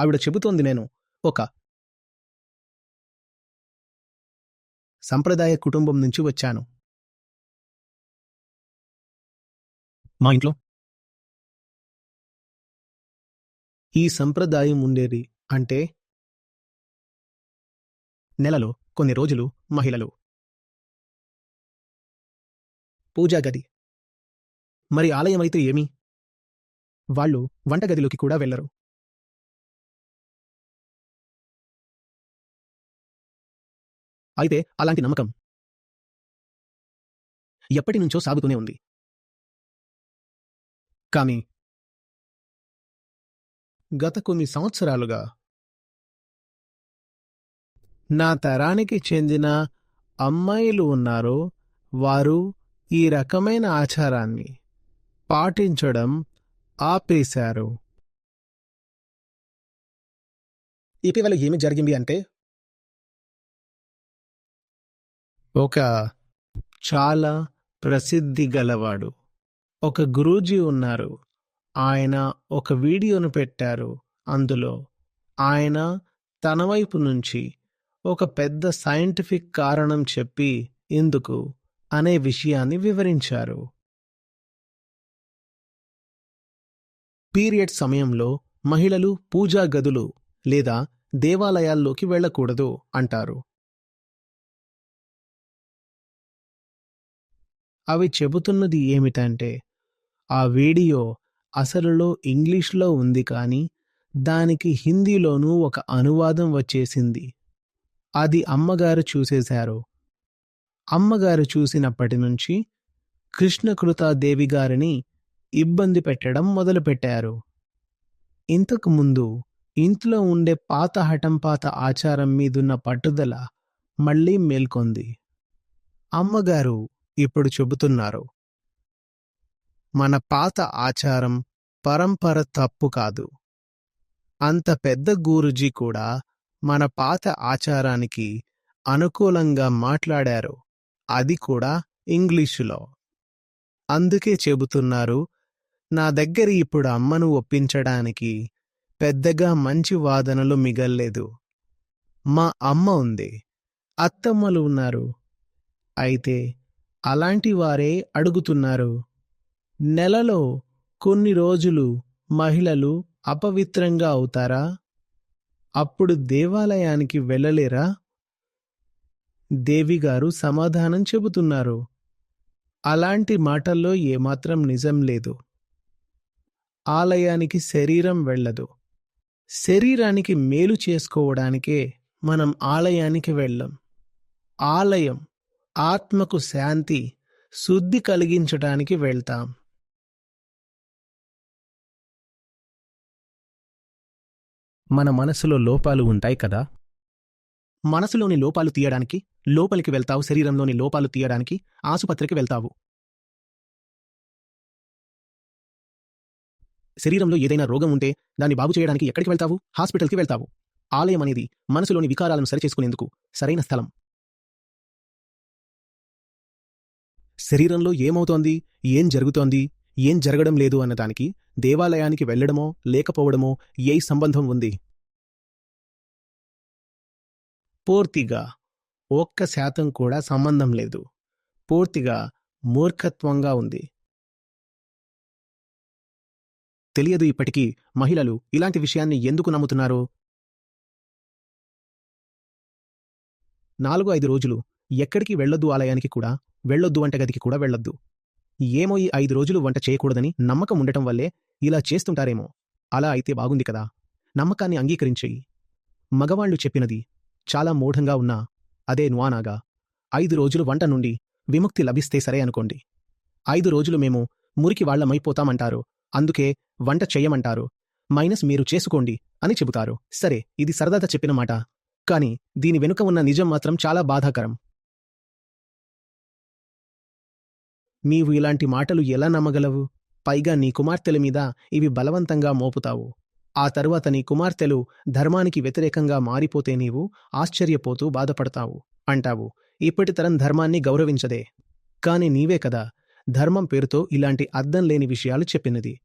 ఆవిడ చెబుతోంది నేను. ఒక సంప్రదాయ కుటుంబం నుంచి వచ్చాను. మా ఇంట్లో? ఈ సంప్రదాయం ఉండేది అంటే నెలలో కొన్ని రోజులు మహిళలు. పూజా గది. మరి ఆలయం అయితే ఏమి? వాళ్ళు వంటగదిలోకి కూడా వెళ్ళరు అయితే అలాంటి నమ్మకం ఎప్పటి నుంచో సాగుతూనే ఉంది. కానీ గత కొన్ని సంవత్సరాలుగా నా తరానికి చెందిన అమ్మాయిలు ఉన్నారు వారు ఈ రకమైన ఆచారాన్ని పాటించడం ఆపేశారు. ఇటీవల ఏమి జరిగింది అంటే ఒక చాలా ప్రసిద్ధి గలవాడు. ఒక గురూజీ ఉన్నారు. ఆయన ఒక వీడియోను పెట్టారు. అందులో ఆయన తన వైపు నుంచి ఒక పెద్ద సైంటిఫిక్ కారణం చెప్పి ఎందుకు అనే విషయాన్ని వివరించారు. పీరియడ్ సమయంలో మహిళలు పూజా గదులు లేదా దేవాలయాల్లోకి వెళ్ళకూడదు అంటారు. అవి చెబుతున్నది ఏమిటంటే ఆ వీడియో అసలులో ఇంగ్లీష్లో ఉంది కానీ దానికి హిందీలోనూ ఒక అనువాదం వచ్చేసింది. అది అమ్మగారు చూసేశారు. అమ్మగారు చూసినప్పటి నుంచి కృష్ణకృతాదేవి గారిని ఇబ్బంది పెట్టడం మొదలుపెట్టారు. ఇంతకుముందు ఇంట్లో ఉండే పాత హఠంపాత ఆచారం మీదున్న పట్టుదల మళ్ళీ మేల్కొంది. అమ్మగారు ఇప్పుడు చెబుతున్నారు. మన పాత ఆచారం పరంపర తప్పు కాదు. అంత పెద్ద గూరుజీ కూడా మన పాత ఆచారానికి అనుకూలంగా మాట్లాడారు. అది కూడా ఇంగ్లీషులో అందుకే చెబుతున్నారు నా దగ్గర ఇప్పుడు అమ్మను ఒప్పించడానికి పెద్దగా మంచి వాదనలు మిగల్లేదు. మా అమ్మ ఉంది. అత్తమ్మలు ఉన్నారు. అయితే అలాంటి వారే అడుగుతున్నారు. నెలలో కొన్ని రోజులు మహిళలు అపవిత్రంగా అవుతారా? అప్పుడు దేవాలయానికి వెళ్ళలేరా? దేవిగారు సమాధానం చెబుతున్నారు. అలాంటి మాటల్లో ఏమాత్రం నిజం లేదు. ఆలయానికి శరీరం వెళ్ళదు. శరీరానికి మేలు చేసుకోవడానికే మనం ఆలయానికి వెళ్ళం. ఆలయం ఆత్మకు శాంతి శుద్ధి కలిగించడానికి వెళ్తాం. మన మనసులో లోపాలు ఉంటాయి కదా? మనసులోని లోపాలు తీయడానికి లోపలికి వెళ్తావు శరీరంలోని లోపాలు తీయడానికి ఆసుపత్రికి వెళ్తావు. శరీరంలో ఏదైనా రోగం ఉంటే దాన్ని బాగు చేయడానికి ఎక్కడికి వెళ్తావు? హాస్పిటల్కి వెళ్తావు. ఆలయం అనేది మనసులోని వికారాలను సరిచేసుకునేందుకు సరైన స్థలం. శరీరంలో ఏమవుతోంది? ఏం జరుగుతోంది? ఏం జరగడం లేదు అన్నదానికి దేవాలయానికి వెళ్ళడమో లేకపోవడమో ఏ సంబంధం ఉంది? పూర్తిగా ఒక్క శాతం కూడా సంబంధం లేదు. పూర్తిగా మూర్ఖత్వంగా ఉంది. తెలియదు ఇప్పటికీ మహిళలు ఇలాంటి విషయాన్ని ఎందుకు నమ్ముతున్నారు? నాలుగు ఐదు రోజులు ఎక్కడికి వెళ్ళొద్దు ఆలయానికి కూడా వెళ్ళొద్దు వంటగదికి కూడా వెళ్ళొద్దు. ఏమో ఈ ఐదు రోజులు వంట చేయకూడదని నమ్మకం ఉండటం వల్లే ఇలా చేస్తుంటారేమో. అలా అయితే బాగుంది కదా. నమ్మకాన్ని అంగీకరించేయి. మగవాళ్ళు చెప్పినది చాలా మూఢంగా ఉన్నా అదే నువానాగా. ఐదు రోజులు వంట నుండి విముక్తి లభిస్తే సరే అనుకోండి. ఐదు రోజులు మేము మురికి వాళ్ళమైపోతామంటారు అందుకే వంట చెయ్యమంటారు మైనస్ మీరు చేసుకోండి అని చెబుతారు. సరే ఇది సరదాగా చెప్పిన మాట. కాని దీని వెనుక ఉన్న నిజం మాత్రం చాలా బాధాకరం. నీవు ఇలాంటి మాటలు ఎలా నమ్మగలవు? పైగా నీ కుమార్తెల మీద ఇవి బలవంతంగా మోపుతావు. ఆ తరువాత నీ కుమార్తెలు ధర్మానికి వ్యతిరేకంగా మారిపోతే నీవు ఆశ్చర్యపోతూ బాధపడతావు. అంటావు ఇప్పటి తరం ధర్మాన్ని గౌరవించదే. కాని నీవే కదా ధర్మం పేరుతో ఇలాంటి అర్థం లేని విషయాలు చెప్పినది.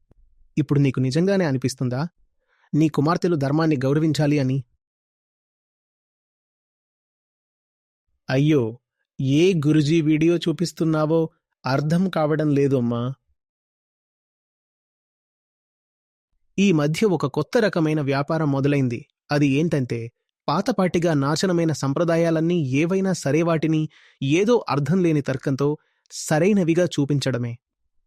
ఇప్పుడు నీకు నిజంగానే అనిపిస్తుందా? నీ కుమార్తెలు ధర్మాన్ని గౌరవించాలి అని? అయ్యో ఏ గురుజీ వీడియో చూపిస్తున్నావో? అర్థం కావడం లేదమ్మా. ఈ మధ్య ఒక కొత్త రకమైన వ్యాపారం మొదలైంది. అది ఏంటంటే పాతపాటిగా నాశనమైన సంప్రదాయాలన్నీ ఏవైనా సరే వాటిని ఏదో అర్థం లేని తర్కంతో సరైనవిగా చూపించడమే.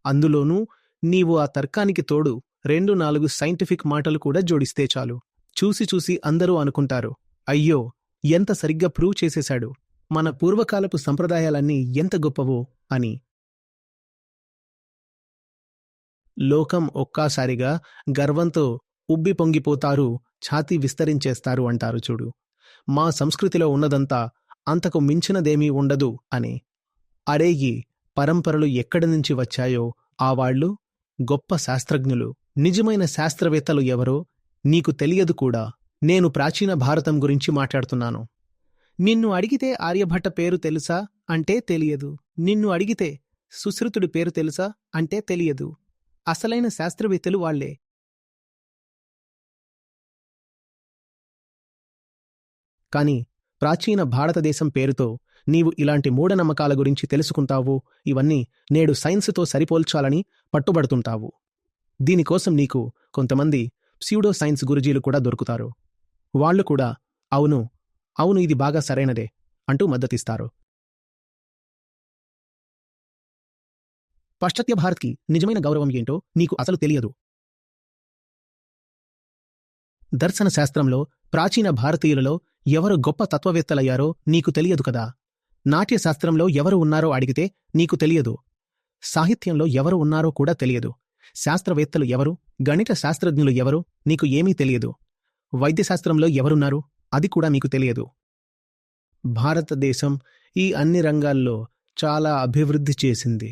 అందులోనూ నీవు ఆ తర్కానికి తోడు రెండు నాలుగు సైంటిఫిక్ మాటలు కూడా జోడిస్తే చాలు. చూసి చూసి అందరూ అనుకుంటారు అయ్యో ఎంత సరిగ్గా ప్రూవ్ చేసేశాడు. మన పూర్వకాలపు సంప్రదాయాలన్నీ ఎంత గొప్పవో అని. లోకం ఒక్కాసారిగా గర్వంతో ఉబ్బి పొంగిపోతారు ఛాతీ విస్తరించేస్తారు అంటారు చూడు. మా సంస్కృతిలో ఉన్నదంతా అంతకు మించినదేమీ ఉండదు అని. అరేగి పరంపరలు ఎక్కడి నుంచి వచ్చాయో ఆ వాళ్ళు గొప్ప శాస్త్రజ్ఞులు. నిజమైన శాస్త్రవేత్తలు ఎవరో నీకు తెలియదు కూడా. నేను ప్రాచీన భారతం గురించి మాట్లాడుతున్నాను. నిన్ను అడిగితే ఆర్యభట్ట పేరు తెలుసా అంటే తెలియదు. నిన్ను అడిగితే సుశ్రుతుడి పేరు తెలుసా అంటే తెలియదు. అసలైన శాస్త్రవేత్తలు వాళ్ళే. కాని ప్రాచీన భారతదేశం పేరుతో నీవు ఇలాంటి మూఢనమ్మకాల గురించి తెలుసుకుంటావు ఇవన్నీ నేడు సైన్సుతో సరిపోల్చాలని పట్టుబడుతుంటావు. దీనికోసం నీకు కొంతమంది ప్స్యూడో సైన్స్ గురుజీలు కూడా దొరుకుతారు. వాళ్ళు కూడా అవును అవును ఇది బాగా సరైనదే అంటూ మద్దతిస్తారు. పాశ్చాత్య భారత్కి నిజమైన గౌరవం ఏంటో నీకు అసలు తెలియదు. దర్శన శాస్త్రంలో ప్రాచీన భారతీయులలో ఎవరు గొప్ప తత్వవేత్తలయ్యారో నీకు తెలియదు కదా. నాట్యశాస్త్రంలో ఎవరు ఉన్నారో అడిగితే నీకు తెలియదు. సాహిత్యంలో ఎవరు ఉన్నారో కూడా తెలియదు. శాస్త్రవేత్తలు ఎవరు గణిత శాస్త్రజ్ఞులు ఎవరు నీకు ఏమీ తెలియదు. వైద్యశాస్త్రంలో ఎవరున్నారు అది కూడా నీకు తెలియదు. భారతదేశం ఈ అన్ని రంగాల్లో చాలా అభివృద్ధి చేసింది.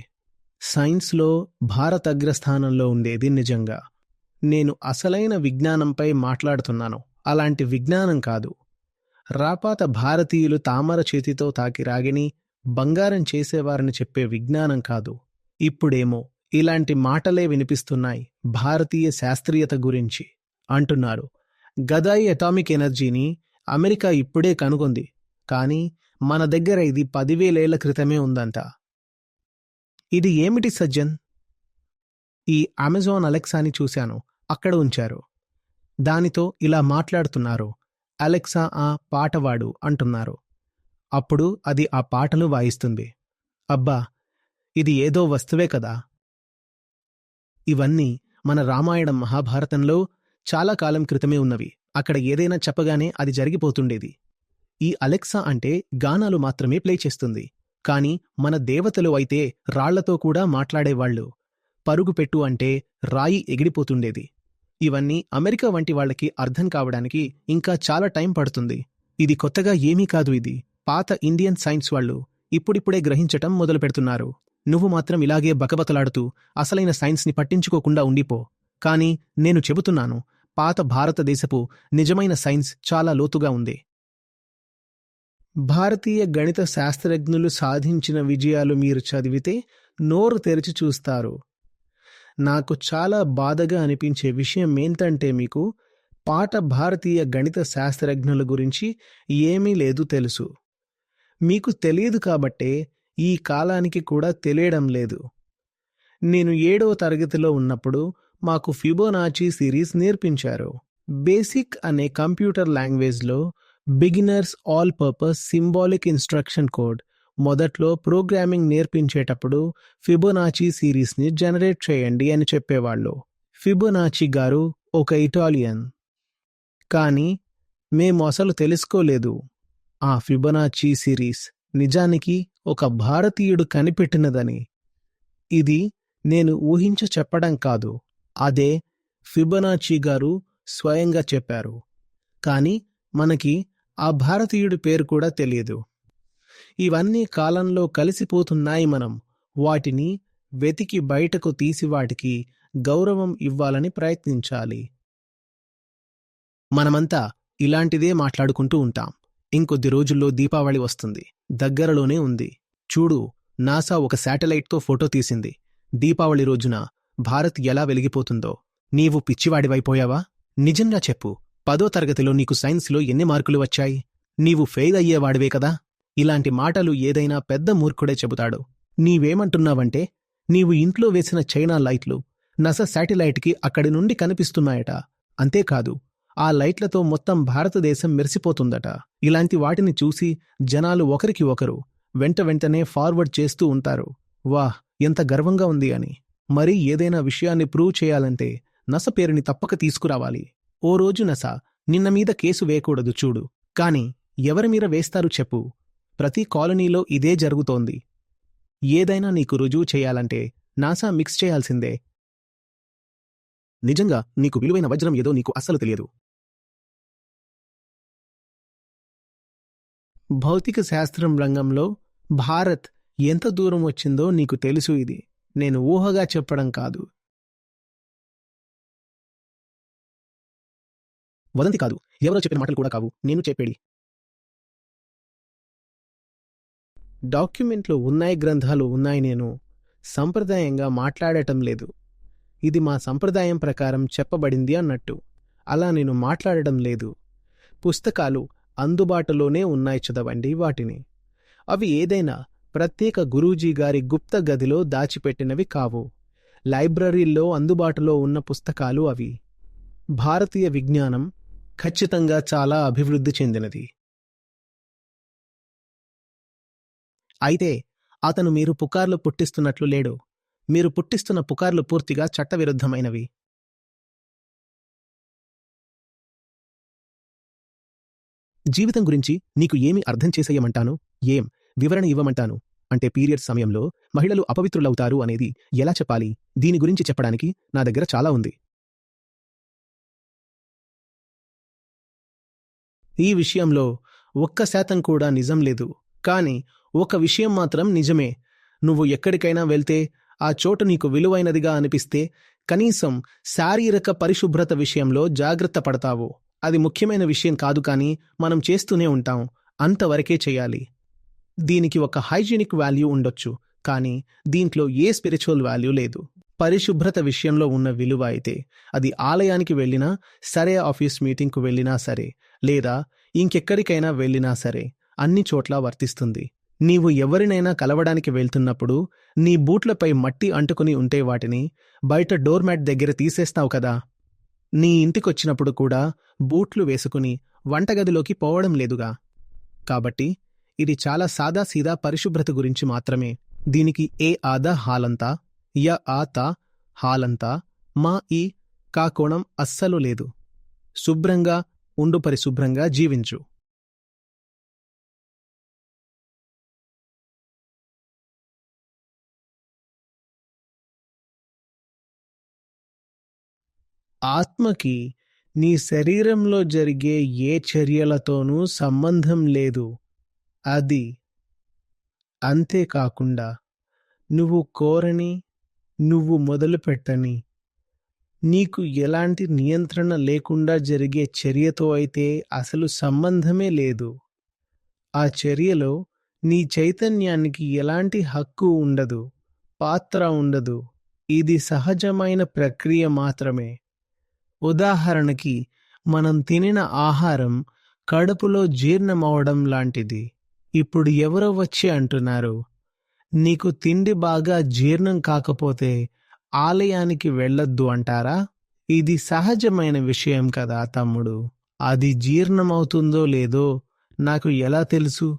సైన్స్లో భారత అగ్రస్థానంలో ఉండేది నిజంగా. నేను అసలైన విజ్ఞానంపై మాట్లాడుతున్నాను. అలాంటి విజ్ఞానం కాదు. రాపాత భారతీయులు తామర చేతితో తాకి రాగిని బంగారం చేసేవారని చెప్పే విజ్ఞానం కాదు. ఇప్పుడేమో ఇలాంటి మాటలే వినిపిస్తున్నాయి భారతీయ శాస్త్రీయత గురించి. అంటున్నారు. గదాయి అటామిక్ ఎనర్జీని అమెరికా ఇప్పుడే కనుగొంది. కానీ మన దగ్గర ఇది పదివేలేళ్ళ క్రితమే ఉందంట. ఇది ఏమిటి సజ్జన్? ఈ అమెజాన్ అలెక్సాని చూశాను అక్కడ ఉంచారు. దానితో ఇలా మాట్లాడుతున్నారు అలెక్సా ఆ పాటవాడు అంటున్నారు. అప్పుడు అది ఆ పాటను వాయిస్తుంది. అబ్బా ఇది ఏదో వస్తువే కదా. ఇవన్నీ మన రామాయణం మహాభారతంలో చాలా కాలం క్రితమే ఉన్నవి అక్కడ ఏదైనా చెప్పగానే అది జరిగిపోతుండేది. ఈ అలెక్సా అంటే గానాలు మాత్రమే ప్లే చేస్తుంది. కాని మన దేవతలు అయితే రాళ్ళతో కూడా మాట్లాడేవాళ్ళు పరుగు పెట్టు అంటే రాయి ఎగిడిపోతుండేది ఇవన్నీ అమెరికా వంటి వాళ్ళకి అర్థం కావడానికి ఇంకా చాలా టైం పడుతుంది. ఇది కొత్తగా ఏమీ కాదు ఇది. పాత ఇండియన్ సైన్స్ వాళ్ళు ఇప్పుడిప్పుడే గ్రహించటం మొదలు పెడుతున్నారు నువ్వు మాత్రం ఇలాగే బకబతలాడుతూ అసలైన సైన్స్ని పట్టించుకోకుండా ఉండిపో. కాని నేను చెబుతున్నాను పాత భారతదేశపు నిజమైన సైన్స్ చాలా లోతుగా ఉంది. భారతీయ గణిత శాస్త్రజ్ఞులు సాధించిన విజయాలు మీరు చదివితే నోరు తెరిచి చూస్తారు. నాకు చాలా బాధగా అనిపించే విషయం ఏంటంటే మీకు పాట భారతీయ గణిత శాస్త్రజ్ఞుల గురించి ఏమీ లేదు తెలుసు. మీకు తెలియదు కాబట్టే ఈ కాలానికి కూడా తెలియడం లేదు. నేను ఏడవ తరగతిలో ఉన్నప్పుడు మాకు ఫిబోనాచీ సిరీస్ నేర్పించారు. బేసిక్ అనే కంప్యూటర్ లాంగ్వేజ్లో beginners all purpose symbolic instruction code. మొదట్లో ప్రోగ్రామింగ్ నేర్పించేటప్పుడు ఫిబొనాచి సిరీస్ని జనరేట్ చేయండి అని చెప్పేవాళ్ళు. ఫిబొనాచి గారు ఒక ఇటాలియన్. కానీ మేము అసలు తెలుసుకోలేదు. ఆ ఫిబొనాచి సిరీస్ నిజానికి ఒక భారతీయుడు కనిపెట్టినదని. ఇది నేను ఊహించ చెప్పడం కాదు. అదే ఫిబొనాచి గారు స్వయంగా చెప్పారు. కానీ మనకి ఆ భారతీయుడి పేరు కూడా తెలియదు. ఇవన్నీ కాలంలో కలిసిపోతున్నాయి మనం. వాటిని వెతికి బయటకు తీసి వాటికి గౌరవం ఇవ్వాలని ప్రయత్నించాలి. మనమంతా ఇలాంటిదే మాట్లాడుకుంటూ ఉంటాం. ఇంకొద్ది రోజుల్లో దీపావళి వస్తుంది. దగ్గరలోనే ఉంది. చూడు నాసా ఒక శాటిలైట్తో ఫోటో తీసింది. దీపావళి రోజున భారత్ ఎలా వెలిగిపోతుందో. నీవు పిచ్చివాడివైపోయావా? నిజంగా చెప్పు. పదో తరగతిలో నీకు సైన్స్లో ఎన్ని మార్కులు వచ్చాయి? నీవు ఫెయిల్ అయ్యేవాడివే కదా? ఇలాంటి మాటలు ఏదైనా పెద్ద మూర్ఖుడే చెబుతాడు. నీవేమంటున్నావంటే నీవు ఇంట్లో వేసిన చైనా లైట్లు నస శాటిలైట్కి అక్కడి నుండి కనిపిస్తున్నాయట. అంతేకాదు ఆ లైట్లతో మొత్తం భారతదేశం మెరిసిపోతుందట. ఇలాంటి వాటిని చూసి జనాలు ఒకరికి ఒకరు వెంట వెంటనే ఫార్వర్డ్ చేస్తూ ఉంటారు. వాహ్ ఎంత గర్వంగా ఉంది అని. మరి ఏదైనా విషయాన్ని ప్రూవ్ చేయాలంటే నస పేరుని తప్పక తీసుకురావాలి. ఓ రోజు నసా నిన్న మీద కేసు వేయకూడదు చూడు. కాని ఎవరి మీద వేస్తారు చెప్పు. ప్రతి కాలనీలో ఇదే జరుగుతోంది. ఏదైనా నీకు రుజువు చేయాలంటే నాసా మిక్స్ చేయాల్సిందే. నిజంగా నీకు విలువైన వజ్రం ఏదో నీకు అస్సలు తెలియదు. భౌతిక శాస్త్రం రంగంలో భారత్ ఎంత దూరం వచ్చిందో నీకు తెలుసు ఇది. నేను ఊహగా చెప్పడం కాదు. వదంతి కాదు. ఎవరో చెప్పిన మాటలు కూడా కావు. నేను చెప్పేడి డాక్యుమెంట్లు ఉన్నాయి గ్రంథాలు ఉన్నాయి నేను. సంప్రదాయంగా మాట్లాడటం లేదు. ఇది మా సంప్రదాయం ప్రకారం చెప్పబడింది అన్నట్టు. అలా నేను మాట్లాడడం లేదు. పుస్తకాలు అందుబాటులోనే ఉన్నాయి చదవండి వాటిని. అవి ఏదైనా ప్రత్యేక గురూజీ గారి గుప్త గదిలో దాచిపెట్టినవి కావు. లైబ్రరీల్లో అందుబాటులో ఉన్న పుస్తకాలు అవి. భారతీయ విజ్ఞానం ఖచ్చితంగా చాలా అభివృద్ధి చెందినది. అయితే అతను మీరు పుకార్లు పుట్టిస్తున్నట్లు లేడు. మీరు పుట్టిస్తున్న పుకార్లు పూర్తిగా చట్టవిరుద్ధమైనవి. జీవితం గురించి నీకు ఏమి అర్థం చేసేయమంటాను? ఏం? వివరణ ఇవ్వమంటాను? అంటే పీరియడ్ సమయంలో మహిళలు అపవిత్రులవుతారు అనేది ఎలా చెప్పాలి? దీని గురించి చెప్పడానికి నా దగ్గర చాలా ఉంది. ఈ విషయంలో ఒక్క శాతం కూడా నిజం లేదు. కాని ఒక విషయం మాత్రం నిజమే. నువ్వు ఎక్కడికైనా వెళ్తే ఆ చోటు నీకు విలువైనదిగా అనిపిస్తే కనీసం శారీరక పరిశుభ్రత విషయంలో జాగ్రత్త పడతావు. అది ముఖ్యమైన విషయం కాదు కానీ మనం చేస్తూనే ఉంటాం. అంతవరకే చేయాలి. దీనికి ఒక హైజీనిక్ వాల్యూ ఉండొచ్చు. కానీ దీంట్లో ఏ స్పిరిచువల్ వాల్యూ లేదు. పరిశుభ్రత విషయంలో ఉన్న విలువ అయితే అది ఆలయానికి వెళ్ళినా సరే ఆఫీస్ మీటింగ్కు వెళ్ళినా సరే లేదా ఇంకెక్కడికైనా వెళ్ళినా సరే అన్ని చోట్ల వర్తిస్తుంది. నీవు ఎవరినైనా కలవడానికి వెళ్తున్నప్పుడు నీ బూట్లపై మట్టి అంటుకుని ఉంటే వాటిని బయట డోర్ మ్యాట్ దగ్గర తీసేస్తావు కదా? నీ ఇంటికొచ్చినప్పుడు కూడా బూట్లు వేసుకుని వంటగదిలోకి పోవడం లేదుగా? కాబట్టి ఇది చాలా సాదాసీదా పరిశుభ్రత గురించి మాత్రమే. దీనికి ఏ ఆదా హాలంతా? య ఆత హాలంతా మా ఈ కాకోణం అస్సలు లేదు. శుభ్రంగా ఉండు పరిశుభ్రంగా జీవించు. ఆత్మకి నీ శరీరంలో జరిగే ఏ చర్యలతోనూ సంబంధం లేదు. అది అంతేకాకుండా నువ్వు కోరని నువ్వు మొదలుపెట్టని నీకు ఎలాంటి నియంత్రణ లేకుండా జరిగే చర్యతో అయితే అసలు సంబంధమే లేదు. ఆ చర్యలో నీ చైతన్యానికి ఎలాంటి హక్కు ఉండదు పాత్ర ఉండదు. ఇది సహజమైన ప్రక్రియ మాత్రమే. ఉదాహరణకి మనం తినిన ఆహారం కడుపులో జీర్ణమవడం లాంటిది. ఇప్పుడు ఎవరో వచ్చి అంటున్నారు నీకు తిండి బాగా జీర్ణం కాకపోతే ఆలయానికి వెళ్ళొద్దు అంటారా? ఇది సహజమైన విషయం కదా తమ్ముడు. అది జీర్ణమవుతుందో లేదో నాకు ఎలా తెలుసు?